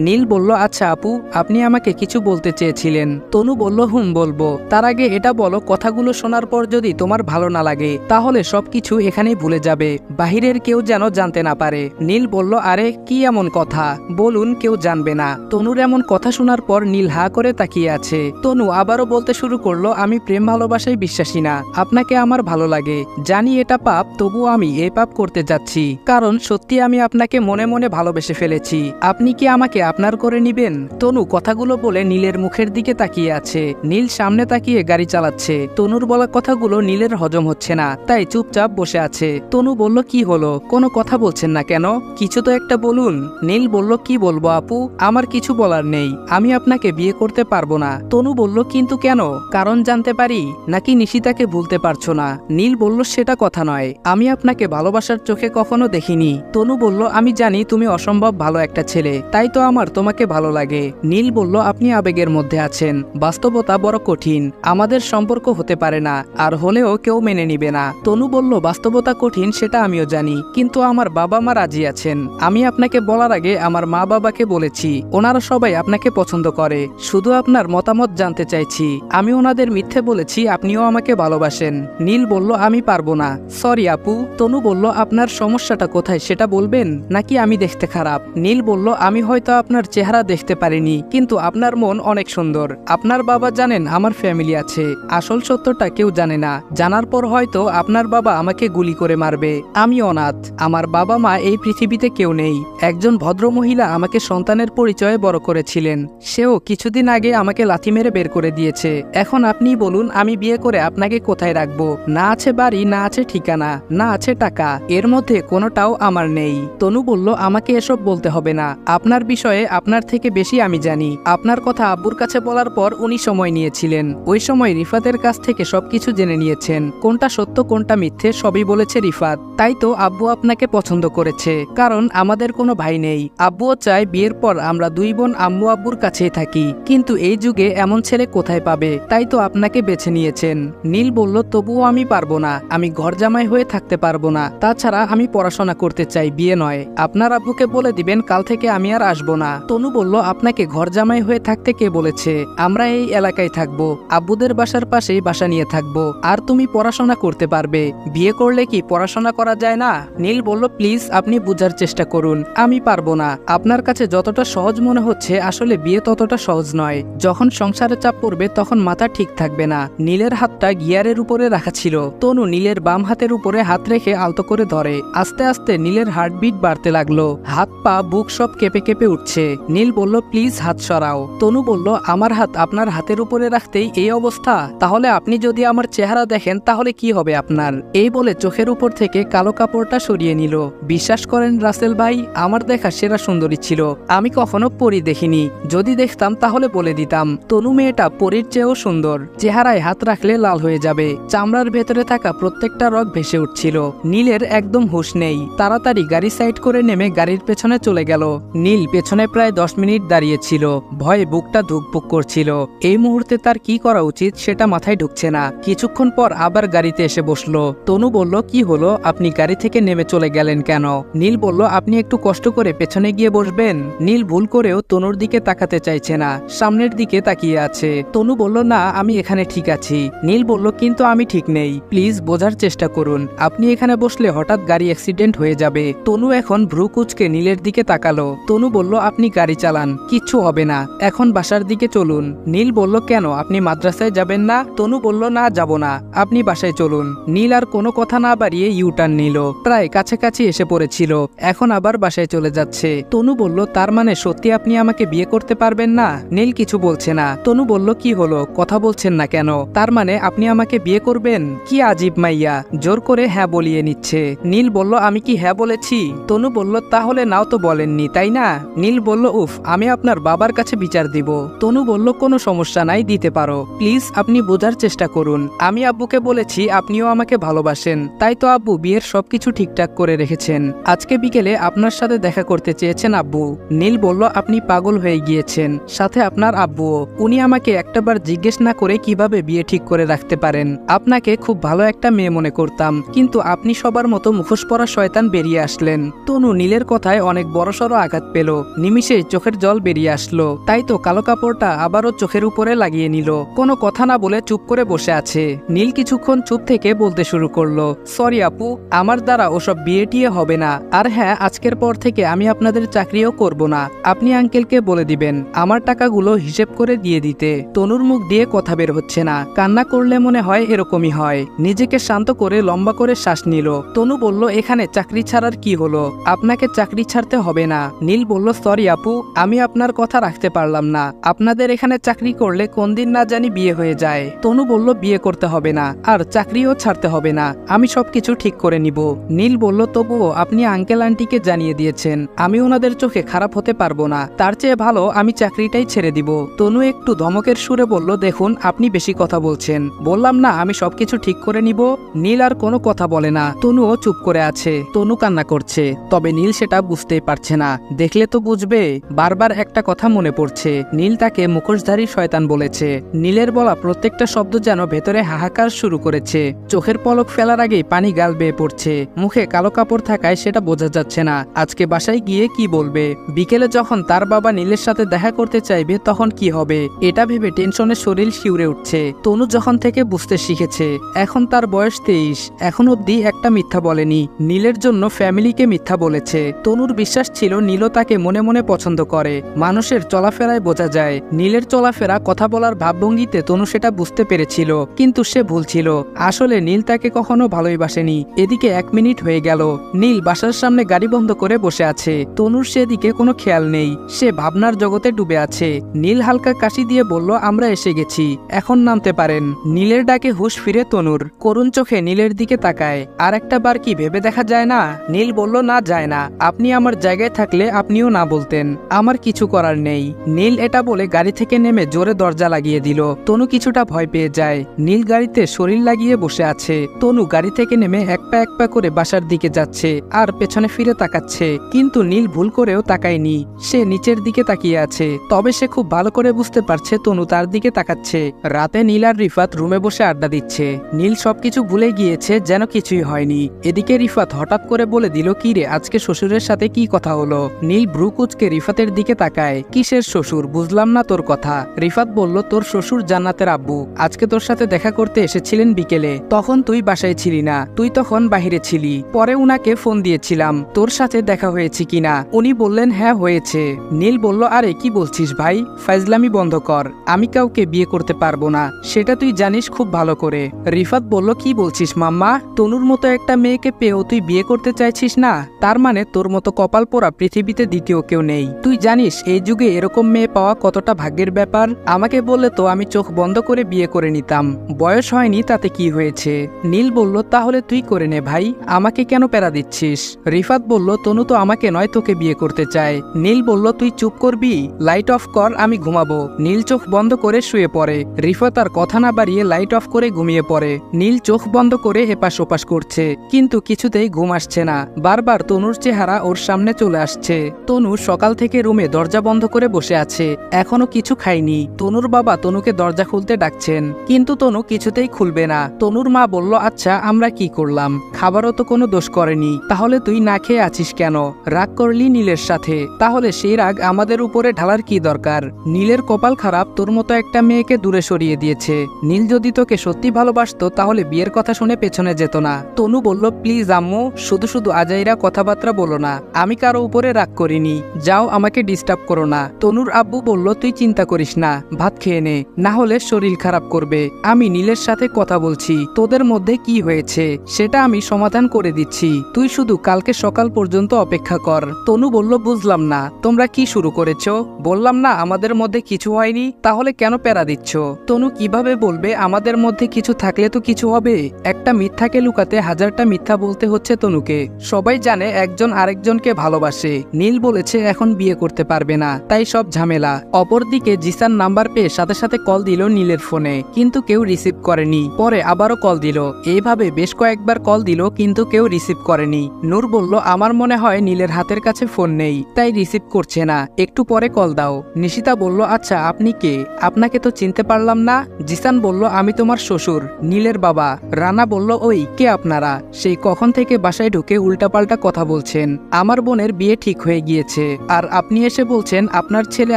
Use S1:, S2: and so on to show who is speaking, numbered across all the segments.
S1: নীল বলল আচ্ছা আপু, আপনি আমাকে কিছু বলতে চেয়েছিলেন। তনু বলল, হুম, বলব। তার আগে এটা বলো, কথাগুলো শোনার পর যদি তোমার ভালো না লাগে, তাহলে সবকিছু এখানেই ভুলে যাবে। বাহিরের কেউ যেন জানতে না পারে। নীল বলল, আরে, কি এমন কথা? বলুন, কেউ জানবে না। তনুর এমন কথা শোনার পর নীল হা করে তাকিয়ে আছে। তনু আবারও বলতে শুরু করল, আমি প্রেম ভালোবাসায় বিশ্বাসী না। আপনাকে আমার ভালো লাগে। জানি এটা পাপ তবু আমি এই পাপ করতে যাচ্ছি। কারণ সত্যি আমি আপনাকে মনে মনে ভালোবেসে ফেলেছি। আপনি কি আমাকে আপনার করে নিবেন? তনু কথাগুলো বলে নীলের মুখের দিকে তাকিয়ে আছে। নীল সামনে তাকিয়ে গাড়ি চালাচ্ছে। তনুর বলা কথাগুলো নীলের হজম হচ্ছে না, তাই চুপচাপ বসে আছে। তনু বলল, কি হলো? কোনো কথা বলছেন না কেন? কিছু তো একটা বলুন। নীল বলল, কি বলব আপু? আমার কিছু বলার নেই। আমি আপনাকে বিয়ে করতে পারব না। তনু বলল, কিন্তু কেন? কারণ জানতে পারি, নাকি নিশিতাকে ভুলতে পারছ না? নীল বলল, সেটা কথা নয়। আমি আপনাকে ভালোবাসার চোখে কখনো দেখিনি। তনু বলল, আমি জানি তুমি অসম্ভব ভালো একটা ছেলে, তাই তো আমার তোমাকে ভালো লাগে। নীল বলল, আপনি আবেগের মধ্যে আছেন। বাস্তবতা বড় কঠিন। আমাদের সম্পর্ক হতে পারে না, আর হলেও কেউ মেনে নিবে না। তনু বলল, বাস্তবতা কঠিন, সেটা আমিও জানি। কিন্তু আমার বাবা মা রাজি আছেন। আমি আপনাকে বলার আগে আমার মা বাবাকে বলেছি। ওনারা সবাই আপনাকে পছন্দ করে। শুধু আপনার মতামত জানতে চাইছি। আমি ওনাদের মিথ্যে বলেছি, আপনিও আমাকে ভালোবাসেন। নীল বলল, আমি পারব না। সরি আপু। তনু বলল, আপনার সমস্যাটা কোথায়, সেটা বলবেন? নাকি আমি দেখতে খারাপ? নীল বলল, আমি হয়তো আপনার চেহারা দেখতে পারিনি, কিন্তু আপনার মন অনেক সুন্দর। আপনার বাবা জানেন আমার ফ্যামিলি আছে। আসল সত্যটা কেউ জানে না। জানার পর হয়তো আপনার বাবা আমাকে গুলি করে মারবে। আমি অনাথ। আমার বাবা মা এই পৃথিবীতে কেউ নেই। একজন ভদ্র মহিলা আমাকে সন্তানের পরিচয়ে বড় করেছিলেন। সেও কিছুদিন আগে আমাকে লাথি মেরে বের করে দিয়েছে। এখন আপনি বলুন, আমি বিয়ে করে আপনাকে কোথায় রাখব? না আছে বাড়ি, না আছে ঠিকানা, না আছে টাকা। এর মধ্যে কোনোটাও আমার নেই। তনু বলল, আমাকে এসব বলতে হবে না। আপনার বিষয়ে আপনার থেকে বেশি আমি জানি। আপনার কথা আব্বুর কাছে বলার পর উনি সময় নিয়েছিলেন। ওই সময় রিফাতের কাছ থেকে সবকিছু জেনে নিয়েছেন। কোনটা সত্য, কোনটা মিথ্যে, সবই বলেছে রিফাত। তাই তো আব্বু আপনাকে পছন্দ করেছে। কারণ আমাদের কোনো ভাই নেই। আব্বুও চায় বিয়ের পর আমরা দুই বোন আম্মু আব্বুর কাছেই থাকি। কিন্তু এই যুগে এমন ছেলে কোথায় পাবে? তাই তো আপনাকে বেছে নিয়েছেন। নীল বলল, তবুও আমি পারব না। আমি ঘর জামাই হয়ে থাকতে পারব না। তাছাড়া আমি পড়াশোনা করতে চাই, বিয়ে নয়। আপনার আব্বুকে বলে দিবেন, কাল থেকে আমি আর আসব না। তনু বলল, আপনাকে ঘর জামাই হয়ে থাকতে কে বলেছে? আমরা এই এলাকায় থাকব, আব্বুদের বাসার পাশেই বাসা নিয়ে থাকব। আর তুমি পড়াশোনা করতে পারবে। বিয়ে করলে কি পড়াশোনা করা যায় না? নীল বলল, প্লিজ, আপনি বুঝার চেষ্টা করুন। আমি পারব না। আপনার কাছে যতটা সহজ মনে হচ্ছে, আসলে বিয়ে ততটা সহজ নয়। যখন সংসারে চাপ পড়বে, তখন মাথা ঠিক থাকবে না। নীলের হাতটা গিয়ারের উপরে রাখা ছিল। তনু নীলের বাম হাতের উপরে হাত রেখে আলতো করে ধরে। আস্তে আস্তে নীলের হার্টবিট বাড়তে লাগল। হাত, পা, বুক সব কেঁপে কেঁপে উঠছে। নীল বলল, প্লিজ হাত সরাও। তনু বলল, আমার হাত আপনার হাতের উপরে রাখতেই এই অবস্থা? তাহলে আপনি যদি আমার চেহারা দেখেন, তাহলে কি হবে আপনার? এই বলে চোখের উপর থেকে কালো কাপড়টা সরিয়ে নিল। বিশ্বাস করেন রাসেল ভাই, আমার দেখা সেরা সুন্দরী ছিল। আমি কখনো পরি দেখিনি। যদি দেখতাম, তাহলে বলে দিতাম। তনু মেয়েটা পরির চেয়েও সুন্দর। চেহারায় হাত রাখলে লাল হয়ে যাবে। চামড়ার ভেতরে থাকা প্রত্যেকটা রগ ভেসে উঠছিল। নীলের একদম হুঁশ নেই। তাড়াতাড়ি গাড়ি সাইড করে নেমে গাড়ির পেছনে চলে গেল। নীল পেছনে প্রায় দশ মিনিট দাঁড়িয়েছিল। ভয়ে বুকটা ধুকপুক করছিল। এই মুহূর্তে তার কি করা উচিত সেটা মাথায় ঢুকছে না। কিছুক্ষণ পর আবার গাড়িতে এসে বসল। তনু বলল, কি হলো? আপনি গাড়ি থেকে নেমে চলে গেলেন কেন? নীল বলল, আপনি একটু কষ্ট করে পেছনে গিয়ে বসবেন। নীল ভুল করেও তনুর দিকে তাকাতে চাইছে না। সামনের দিকে তাকিয়ে আছে। তনু বলল, না, আমি এখানে ঠিক আছি। নীল বলল, কিন্তু আমি ঠিক নেই। প্লিজ, বোঝার চেষ্টা করুন। আপনি এখানে বসলে হঠাৎ গাড়ি অ্যাক্সিডেন্ট হয়ে যাবে। তনু এখন ভ্রু কুচকে নীলের দিকে তাকালো। তনু বলল আপনি গাড়ি চালান, কিচ্ছু হবে না। এখন বাসার দিকে চলুন। নীল বলল, কেন? আপনি মাদ্রাসায় যাবেন না? তনু বলল, না, যাব না। আপনি বাসায় চলুন। নীল আর কোনো কথা না বাড়িয়ে ইউটার্ন নিল। প্রায় কাছাকাছি এসে পড়েছিল। এখন আবার বাসায় চলে যাচ্ছে। তনু বলল, তার মানে সত্যি আপনি আমাকে বিয়ে করতে পারবেন না? নীল কিছু বলছে না। তনু বলল, কি হলো? কথা বলছেন না কেন? তার মানে আপনি আমাকে বিয়ে করবেন? কি আজীব মাইয়া! জোর করে হ্যাঁ বলিয়ে নিচ্ছে। নীল বলল, আমি কি হ্যাঁ বলেছি? তনু বলল, তাহলে নাও তো বলেননি, তাই না? নীল বলল, উফ, আমি আপনার বাবার কাছে বিচার দিব। তনু বলল, কোনো সমস্যা নাই, দিতে পারো। প্লিজ, আপনি বোঝার চেষ্টা করুন। আমি আব্বুকে বলেছি, আপনিও আমাকে ভালোবাসেন। তাই তো আব্বু বিয়ের সবকিছু ঠিকঠাক করে রেখেছেন। আজকে বিকেলে আপনার সাথে দেখা করতে চেয়েছেন আব্বু। নীল বলল, আপনি পাগল হয়ে গিয়েছেন। সাথে আপনার আব্বুও। উনি আমাকে একটাবার জিজ্ঞেস না করে কীভাবে বিয়ে ঠিক করে রাখতে পারেন। আপনাকে খুব ভালো একটা মেয়ে মনে করতাম। কিন্তু আপনি সবার মতো মুখোশ পরা শয়তান বেরিয়ে আসলেন। তনু নীলের কথায় অনেক বড়সড় আঘাত পেল। নিমিষে চোখের জল বেরিয়ে আসলো। তাই তো কালো কাপড়টা আবারও চোখের উপরে লাগিয়ে নিল। কোনো কথা না বলে চুপ করে বসে আছে। নীল কিছুক্ষণ চুপ থেকে বলতে শুরু করল, সরি আপু, আমার দ্বারা ওসব বিয়ে টিয়ে হবে না। আর হ্যাঁ আজকের পর থেকে আমি আপনাদের চাকরিও করব না। আপনি আঙ্কেলকে বলে দিবেন, আমার টাকাগুলো হিসেব করে দিয়ে দিতে। তনুর মুখ দিয়ে কথা বের হচ্ছে না। কান্না করলে মনে হয় এরকমই হয়। নিজেকে শান্ত করে লম্বা করে শ্বাস নিল। তনু বলল, এখানে চাকরি ছাড়ার কি হলো? আপনাকে চাকরি ছাড়তে হবে না। নীল বলল সরি আপু, আমি আপনার কথা রাখতে পারলাম না। আপনাদের এখানে চাকরি করলে কোন দিন না জানি বিয়ে হয়ে যায়। তনু বলল, বিয়ে করতে হবে না। আর চাকরিও ছাড়তে হবে না। আমি সবকিছু ঠিক করে নিব। নীল বলল, তবুও আপনি আঙ্কেল আন্টিকে জানিয়ে দিয়েছেন। আমি ওনাদের চোখে খারাপ হতে পারব না। তার চেয়ে ভালো আমি চাকরিটাই ছেড়ে দিব। তনু একটু ধমকের সুরে বলল, দেখুন, আপনি বেশি কথা বলছেন। বললাম, না, আমি সবকিছু ঠিক করে নিব। নীল আর কোনো কথা বলে না। তনুও চুপ করে আছে। তনু কান্না করছে। তবে নীল সেটা বুঝতেই পারছে না। দেখলে তো বুঝবে? বারবার একটা কথা মনে পড়ছে। নীল তাকে মুখোশধারী শয়তান বলেছে। নীলের বলা প্রত্যেকটা শব্দ যেন ভেতরে হাহাকার শুরু করেছে। চোখের পলক ফেলার আগেই পানি গাল বেয়ে পড়ছে। মুখে কালো কাপড় থাকায় সেটা বোঝা যাচ্ছে না। আজকে বাসায় গিয়ে কি বলবে? বিকেলে যখন তার বাবা নীলের সাথে দেখা করতে চাইবে, তখন কি হবে? এটা ভেবে টেনশনে শরীর শিউরে উঠছে। তনু যখন থেকে বুঝতে শিখেছে, এখন তার বয়স তেইশ। এখন অবধি একটা মিথ্যা বলেনি। নীলের জন্য ফ্যামিলিকে মিথ্যা বলেছে। তনুর বিশ্বাস ছিল নীলও তাকে মনে মনে পছন্দ করে। মানুষের চলাফেরায় বোঝা যায়, নীলের চলাফেরা কথা বলার ভাবভঙ্গিতে তনু সেটা বুঝতে পেরেছিল, কিন্তু সে ভুল ছিল। আসলে নীল তাকে কখনো ভালোই বাসেনি। এদিকে এক মিনিট হয়ে গেল। নীল বাসার সামনে গাড়ি বন্ধ করে বসে আছে। তনুর সেদিকে কোনো খেয়াল নেই। সে ভাবনার জগতে ডুবে আছে। নীল হালকা কাশি দিয়ে বলল, আমরা এসে গেছি। এখন নামতে পারেন। নীলের ডাকে হুশ ফিরে তনুর। করুণ চোখে নীলের দিকে তাকায়। আর একটা বার কি ভেবে দেখা যায় না? নীল বলল, না, যায় না। আপনি আমার জায়গায় থাকলে আপনিও না বলতেন, আমার কিছু করার নেই। নীল এটা বলে গাড়ি থেকে নেমে জোরে দরজা লাগিয়ে দিল। তনু কিছুটা ভয় পেয়ে যায়। নীল গাড়িতে শরীর লাগিয়ে বসে আছে। তনু গাড়ি থেকে নেমে এক পা এক পা করে বাসার দিকে যাচ্ছে আর পেছনে ফিরে তাকাচ্ছে। কিন্তু নীল ভুল করেও তাকায়নি। সে নিচের দিকে তাকিয়ে আছে। তবে সে খুব ভালো করে বুঝতে পারছে তনু তার দিকে তাকাচ্ছে। রাতে নীল আর রিফাত রুমে বসে আড্ডা দিচ্ছে। নীল সবকিছু ভুলে গিয়েছে যেন কিছুই হয়নি। এদিকে রিফাত হঠাৎ করে বলে দিল, কি রে, আজকে শ্বশুরের সাথে কি কথা হলো? নীল ব্রু কুচকে রিফাতের দিকে তাকায়। কিসের শ্বশুর? বুঝলাম না তোর কথা। রিফাত বলল, তোর শ্বশুর জান্নাতের আব্বু। আজকে তোর সাথে দেখা করতে এসেছিলেন বিকেলে। তখন তুই বাসায় ছিলি না। তুই তখন বাহিরে ছিলি। পরে উনাকে ফোন দিয়েছিলাম, তোর সাথে দেখা হয়েছে কিনা উনি বললেন হ্যাঁ হয়েছে। নীল বলল, আরে, কি বলছিস ভাই? ফাইজলামি বন্ধ কর। আমি কাউকে বিয়ে করতে পারব না। সেটা তুই জানিস খুব ভালো করে। রিফাত বলল, কি বলছিস মাম্মা? তনুর মতো একটা মেয়েকে পেয়েও তুই বিয়ে করতে চাইছিস না? তার মানে তোর মতো কপাল পোড়া পৃথিবীতে দ্বিতীয় কেউ নেই। তুই জানিস, এই যুগে এরকম মেয়ে পাওয়া কতটা ভাগ্যের ব্যাপার? আমাকে বললে তো আমি চোখ বন্ধ করে বিয়ে করে নিতাম। বয়স হয়নি, তাতে কি হয়েছে? নীল বলল, তাহলে তুই করে নে ভাই, আমাকে কেন প্যারা দিচ্ছিস? রিফাত বলল, তনু তো আমাকে নয়, তোকে বিয়ে করতে চায়। নীল বলল, তুই চুপ করবি, লাইট অফ কর, আমি ঘুমাবো। নীল চোখ বন্ধ করে শুয়ে পড়ে। রিফাত আর কথা না বাড়িয়ে লাইট অফ করে ঘুমিয়ে পড়ে। নীল চোখ বন্ধ করে এপাশ ওপাশ করছে, কিন্তু কিছুতেই ঘুম আসছে না। বারবার তনুর চেহারা ওর সামনে চলে আসছে। তনু সকাল থেকে রুমে দরজা বন্ধ করে বসে আছে। এখনও কিছু খায়নি। তনুর বাবা তনুকে দরজা খুলতে ডাকছেন। কিন্তু তনু কিছুতেই খুলবে না। তনুর মা বলল আচ্ছা আমরা কি করলাম? খাবারও তো কোনো দোষ করেনি। তাহলে তুই না খেয়ে আছিস কেন? রাগ করলি নীলের সাথে। তাহলে সেই রাগ আমাদের উপরে ঢালার কি দরকার? নীলের কপাল খারাপ, তোর মতো একটা মেয়েকে দূরে সরিয়ে দিয়েছে। নীল যদি তোকে সত্যি ভালোবাসতো, তাহলে বিয়ের কথা শুনে পেছনে যেত না। তনু বলল, প্লিজ আম্মু, শুধু শুধু আজাইরা কথাবার্তা বলো না। আমি কারও উপরে রাগ করিনি। যাও আমাকে ডিস্টার্ব করো না। তনুর আব্বু বলল, তুই চিন্তা করিস না, ভাত খেয়ে নে, না হলে শরীর খারাপ করবে। আমি নীলের সাথে কথা বলছি, তোদের মধ্যে কি হয়েছে সেটা আমি সমাধান করে দিচ্ছি। তুই শুধু কালকে সকাল পর্যন্ত অপেক্ষা কর। তনু বলল, বুঝলাম না, তোমরা কি শুরু করেছ? বললাম না, আমাদের মধ্যে কিছু হয়নি, তাহলে কেন প্যারা দিচ্ছ? তনু, কীভাবে বলবে, আমাদের মধ্যে কিছু থাকলে তো কিছু হবে। একটা মিথ্যাকে লুকাতে হাজারটা মিথ্যা বলতে হচ্ছে তনুকে। সবাই জানে, একজন আরেকজনকে ভালোবাসে। নীল বলেছে এখন বিয়ে করতে পারবে না। তাই সব ঝামেলা। অপরদিকে জিসান নাম্বার পেয়ে সাথে সাথে কল দিল নীলের ফোনে। কিন্তু কেউ রিসিভ করেনি। পরে আবারও কল দিল। এইভাবে বেশ কয়েকবার কল দিল, কিন্তু কেউ রিসিভ করেনি। নূর বলল, আমার মনে হয় নীলের হাতের কাছে ফোন নেই, তাই রিসিভ করছে না। একটু পরে কল দাও। নিশিতা বলল আচ্ছা আপনি কে? আপনাকে তো চিনতে পারলাম না। জিসান বলল, আমি তোমার শ্বশুর। নীলের বাবা। রানা বলল, ওই, কে আপনারা? সেই কখন থেকে বাসায় ঢুকে উল্টাপাল্টা কথা বলছেন। আমার বোনের বিয়ে ঠিক হয়ে গিয়েছে। আর আপনি এসে বলছেন, আপনার ছেলে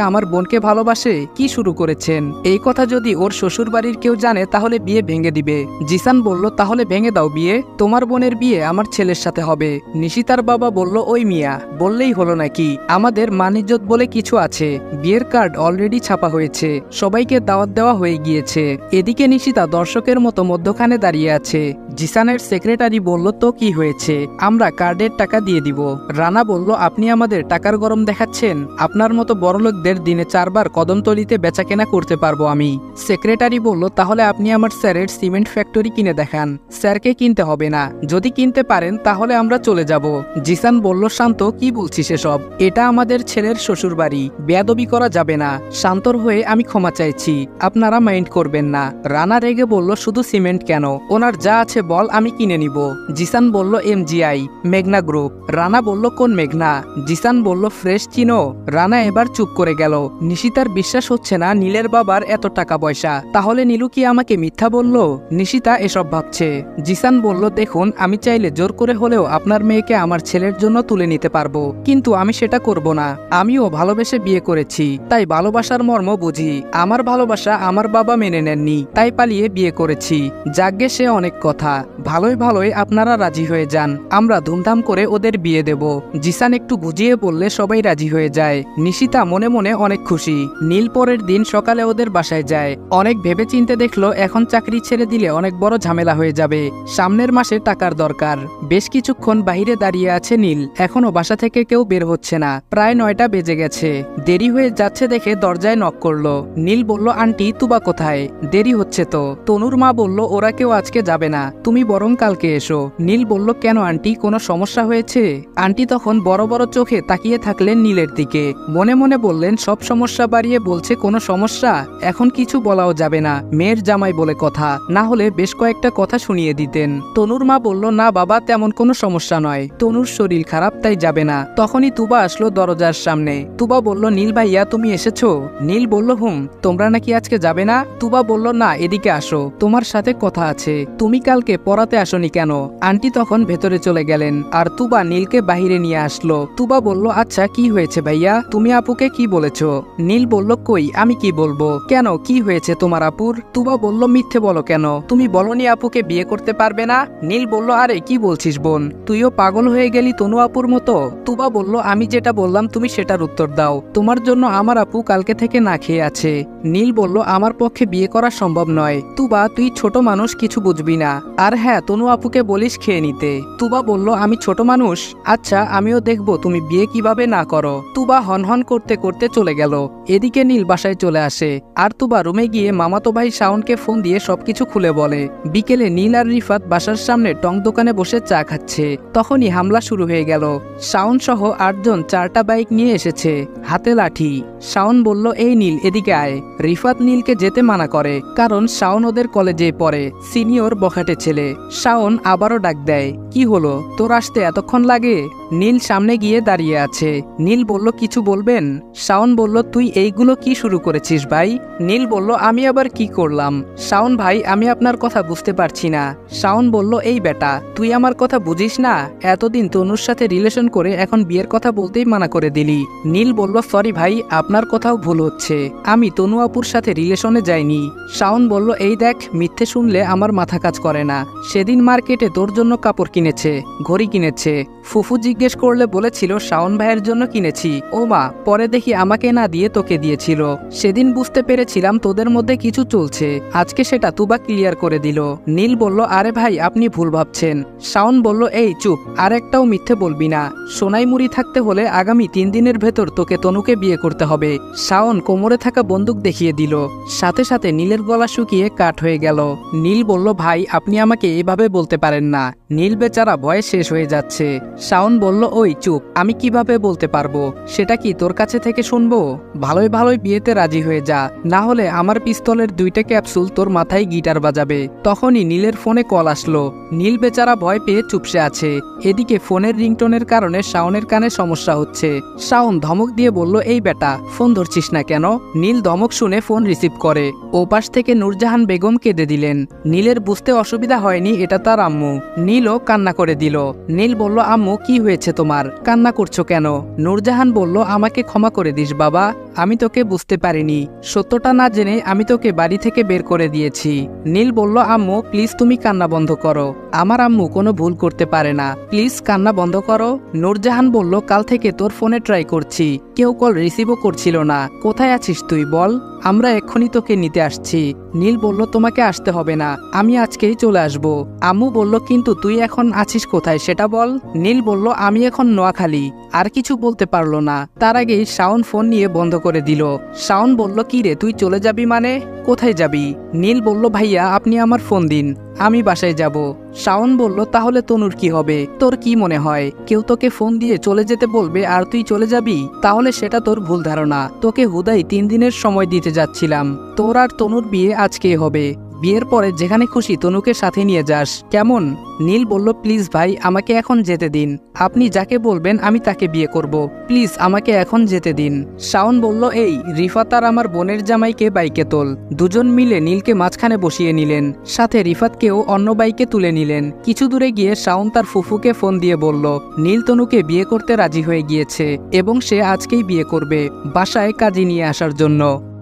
S1: আমার বোনকে ভালোবাসে? কি শুরু করেছেন? এই কথা যদি ওর শ্বশুর বাড়ির কেউ জানে, তাহলে বিয়ে ভেঙে দিবে। জিসান বলল, তাহলে ভেঙে দাও বিয়ে। তোমার বোনের বিয়ে আমার ছেলের সাথে হবে। নিশিতার বাবা বলল, ওই মিয়া, বললেই হলো নাকি? আমাদের মানিজ্জত বলে কিছু আছে। বিয়ের কার্ড অলরেডি ছাপা হয়েছে। সবাইকে দাওয়াত দেওয়া হয়ে গিয়েছে। এদিকে নিশিতা দর্শকের মতো মধ্যখানে দাঁড়িয়ে আছে। জিসানের সেক্রেটারি বলল, তো কি হয়েছে? আমরা কার্ডের টাকা দিয়ে দিব। রানা বলল, আপনি আমাদের টাকার গরম দেখাচ্ছেন। আপনার মতো বড়লোকদের দিনে চারবার কদমতলিতে বেচাকেনা করতে পারব আমি। সেক্রেটারি বলল, তাহলে আপনি আমার স্যারের সিমেন্ট ফ্যাক্টরি কিনে দেখান। স্যারকে কিনতে হবে না। যদি কিনতে পারেন, তাহলে আমরা চলে যাব। জিসান বলল, শান্ত, কি বলছিস এসব? এটা আমাদের ছেলের শ্বশুর বাড়ি বেয়াদবি করা যাবে না। শান্তর হয়ে আমি ক্ষমা চাইছি। আপনারা মাইন্ড করবেন না। রানা রেগে বলল, শুধু সিমেন্ট কেন? ওনার যা আছে বল, আমি কিনে নিব। জিসান বলল, এমজিআই, মেঘনা গ্রুপ। রানা বলল, কোন মেঘনা? জিসান বলল, ফ্রেশ চিনো। রানা এবার চুপ করে গেল। নিশিতার বিশ্বাস হচ্ছে না, নীলের বাবার এত টাকা পয়সা। তাহলে নীলু কি আমাকে মিথ্যা বলল? নিশিতা এসব ভাবছে। জিসান বলল, দেখুন, আমি চাইলে জোর করে হলেও আপনার মেয়েকে আমার ছেলের জন্য তুলে নিতে পারব। কিন্তু আমি সেটা করব না। আমিও ভালোবেসে বিয়ে করেছি। তাই ভালোবাসার মর্ম বুঝি। আমার ভালোবাসা আমার বাবা মেনে নেননি। তাই পালিয়ে বিয়ে করেছি। যাগ্যে সে অনেক কথা। ভালোই ভালোই আপনারা রাজি হয়ে যান। আমরা ধুমধাম করে ওদের বিয়ে দেব। জিসান একটু বুঝিয়ে বললে সবাই রাজি হয়ে যায়। নিশিতা মনে মনে অনেক খুশি। নীল পরের দিন সকালে ওদের বাসায় যায়। অনেক ভেবে চিনতে দেখল এখন চাকরি ছেড়ে দিলে অনেক বড় ঝামেলা হয়ে যাবে। সামনের মাসে টাকার দরকার। বেশ কিছুক্ষণ বাইরে দাঁড়িয়ে আছে নীল। এখনও বাসা থেকে কেউ বের হচ্ছে না। প্রায় নয়টা বেজে গেছে। দেরি হয়ে যাচ্ছে দেখে দরজায় নক করল। নীল বলল, আন্টি, তুবা কোথায়? দেরি হচ্ছে তো। তনুর মা বলল, ওরা কেউ আজকে যাবে না। তুমি বরং কালকে এসো। নীল বলল, কেন আন্টি? কোনো সমস্যা হয়েছে? আন্টি তখন বড় বড় চোখে তাকিয়ে থাকলেন নীলের দিকে। মনে মনে বললেন, সব সমস্যা বাড়িয়ে বলছে কোনো সমস্যা? এখন কিছু বলাও যাবে না, মেয়ের জামাই বলে কথা। না হলে বেশ কয়েকটা কথা শুনিয়ে দিতেন। তনুর মা বলল, না বাবা, তেমন কোনো সমস্যা নয়। তনুর শরীর খারাপ, তাই যাবে না। তখনই তুবা আসলো দরজার সামনে। তুবা বলল, নীল ভাইয়া, তুমি এসেছ? নীল বলল, হুম, তোমরা নাকি আজকে যাবে না? তুবা বলল, না, এদিকে আসো। তোমার সাথে কথা আছে। তুমি কালকে পড়াতে আসনি কেন? আন্টি তখন ভেতরে চলে গেলেন, আর তুবা নীলকে বাহিরে নিয়ে আসলো। তুবা বলল আচ্ছা কি হয়েছে ভাইয়া? তুমি আপুকে কি বলেছ? নীল বলল, কই, আমি কি বলব? কেন, কি হয়েছে তোমার আপুর? তুবা বলল, মিথ্যে বলো কেন? তুমি বলনি আপুকে বিয়ে করতে পারবে না? নীল বলল, আরে, কি বলছিস বোন? তুইও পাগল হয়ে গেলি তনু আপুর মতো? তুবা বলল, আমি যেটা বললাম, তুমি সেটার উত্তর দাও। তোমার জন্য আমার আপু কালকে থেকে না খেয়ে আছে। নীল বলল, আমার পক্ষে বিয়ে করা সম্ভব নয়। তুবা, তুই ছোট মানুষ, কিছু বুঝবি না। আর হ্যাঁ তনু আপুকে বলিস খেয়ে নিতে। তুবা বলল, আমি ছোট মানুষ। আচ্ছা আমিও দেখব তুমি বিয়ে কীভাবে না করো। তুবা হনহন করতে করতে চলে গেল। এদিকে নীল বাসায় চলে আসে। আর তুবা রুমে গিয়ে মামাতো ভাই শাওনকে ফোন দিয়ে সবকিছু খুলে বলে। বিকেলে নীল আর রিফাত বাসার সামনে টং দোকানে বসে চা খাচ্ছে। তখনই হামলা শুরু হয়ে গেল। শাওন সহ আটজন চারটা বাইক নিয়ে এসেছে। হাতে লাঠি। শাওন বলল, এই নীল, এদিকে আয়। রিফাত নীলকে যেতে মানা করে, কারণ শাওন ওদের কলেজে পড়ে। সিনিয়র বখাটে ছেলে। শাওন আবারও ডাক দেয়, কি হলো? তোর আসতে এতক্ষণ লাগে? নীল সামনে গিয়ে দাঁড়িয়ে আছে। নীল বলল, কিছু বলবেন? শাওন বলল, তুই এইগুলো কি শুরু করেছিস ভাই? নীল বলল, আমি আবার কি করলাম? শাওন ভাই, আমি আপনার কথা বুঝতে পারছি না। শাওন বলল, এই বেটা, তুই আমার কথা বুঝিস না? এতদিন তনুর সাথে রিলেশন করে এখন বিয়ের কথা বলতেই মানা করে দিলি। নীল বলল, সরি ভাই, আপনার কথাও ভুল হচ্ছে। আমি তনু আপুর সাথে রিলেশনে যাইনি। শাওন বলল, এই দেখ, মিথ্যে শুনলে আমার মাথা কাজ করে না। সেদিন মার্কেটে তোর জন্য কাপড় কিনেছে ঘড়ি কিনেছে। ফুফু জিজ্ঞেস করলে বলেছিল, শাওন ভাইয়ের জন্য কিনেছি। ও মা, পরে দেখি আমাকে না দিয়ে তোকে দিয়েছিল। সেদিন বুঝতে পেরেছিলাম তোদের মধ্যে কিছু চলছে। আজকে সেটা তুবা ক্লিয়ার করে দিল। নীল বলল, আরে ভাই, আপনি ভুল ভাবছেন। শাওন বলল, এই, চুপ আর একটাও মিথ্যে বলবি না। সোনাই মুড়ি থাকতে হলে আগামী তিন দিনের ভেতর তোকে তনুকে বিয়ে করতে হবে। শাওন কোমরে থাকা বন্দুক দেখিয়ে দিল। সাথে সাথে নীলের গলা শুকিয়ে কাঠ হয়ে গেল। নীল বলল, ভাই, আপনি আমাকে এভাবে বলতে পারেন না। নীল বেচারা ভয়ে শেষ হয়ে যাচ্ছে। শাওন বলল, ওই, চুপ। আমি কীভাবে বলতে পারব? সেটা কি তোর কাছে থেকে শুনব? ভালোই ভালোই বিয়েতে রাজি হয়ে যা। না হলে আমার পিস্তলের দুইটা ক্যাপসুল তোর মাথায় গিটার বাজাবে। তখনই নীলের ফোনে কল আসলো। নীল বেচারা ভয় পেয়ে চুপসে আছে। এদিকে ফোনের রিংটোনের কারণে শাওনের কানে সমস্যা হচ্ছে। শাওন ধমক দিয়ে বলল, এই বেটা, ফোন ধরছিস না কেন? নীল ধমক শুনে ফোন রিসিভ করে। ওপাশ থেকে নূরজাহান বেগম কেঁদে দিলেন। নীলের বুঝতে অসুবিধা হয়নি, এটা তার আম্মু। নীল নীলও কান্না করে দিল। নীল বলল, আম্মু, কি হয়েছে তোমার? কান্না করছ কেন? নূরজাহান বলল, আমাকে ক্ষমা করে দিস, বাবা। আমি তোকে বুঝতে পারিনি। সত্যটা না জেনে আমি তোকে বাড়ি থেকে বের করে দিয়েছি। নীল বলল, আম্মু, প্লিজ তুমি কান্না বন্ধ করো। আমার আম্মু কোনো ভুল করতে পারে না। প্লিজ কান্না বন্ধ করো। নূরজাহান বলল, কাল থেকে তোর ফোনে ট্রাই করছি। কেউ কল রিসিভও করছিল না। কোথায় আছিস তুই, বল? আমরা এক্ষুনি তোকে নিতে আসছি। নীল বলল, তোমাকে আসতে হবে না। আমি আজকেই চলে আসব। আম্মু বলল, কিন্তু তুই এখন আছিস কোথায় সেটা বল। নীল বলল, আমি এখন নোয়াখালী। আর কিছু বলতে পারল না। তার আগেই শাওন ফোন নিয়ে বন্ধ করে দিল। শাওন বলল, কি রে, তুই চলে যাবি মানে? কোথায় যাবি? নীল বলল, ভাইয়া, আপনি আমার ফোন দিন। আমি বাসায় যাব। শাওন বলল, তাহলে তনুর কি হবে? তোর কি মনে হয়? কেউ তোকে ফোন দিয়ে চলে যেতে বলবে আর তুই চলে যাবি? তাহলে সেটা তোর ভুল ধারণা। তোকে হুদাই তিন দিনের সময় দিতে যাচ্ছিলাম। তোর আর তনুর বিয়ে আজকেই হবে। বিয়ের পরে যেখানে খুশি তনুকে সাথে নিয়ে যাস। কেমন? নীল বলল, প্লিজ ভাই, আমাকে এখন যেতে দিন। আপনি যাকে বলবেন, আমি তাকে বিয়ে করব। প্লিজ, আমাকে এখন যেতে দিন। শাওন বলল, এই, রিফাত আর আমার বোনের জামাইকে বাইকে তোল। দুজন মিলে নীলকে মাঝখানে বসিয়ে নিলেন। সাথে রিফাতকেও অন্য বাইকে তুলে নিলেন। কিছু দূরে গিয়ে শাওন তার ফুফুকে ফোন দিয়ে বলল, নীল তনুকে বিয়ে করতে রাজি হয়ে গিয়েছে এবং সে আজকেই বিয়ে করবে বাসায় কাজী নিয়ে আসার জন্য।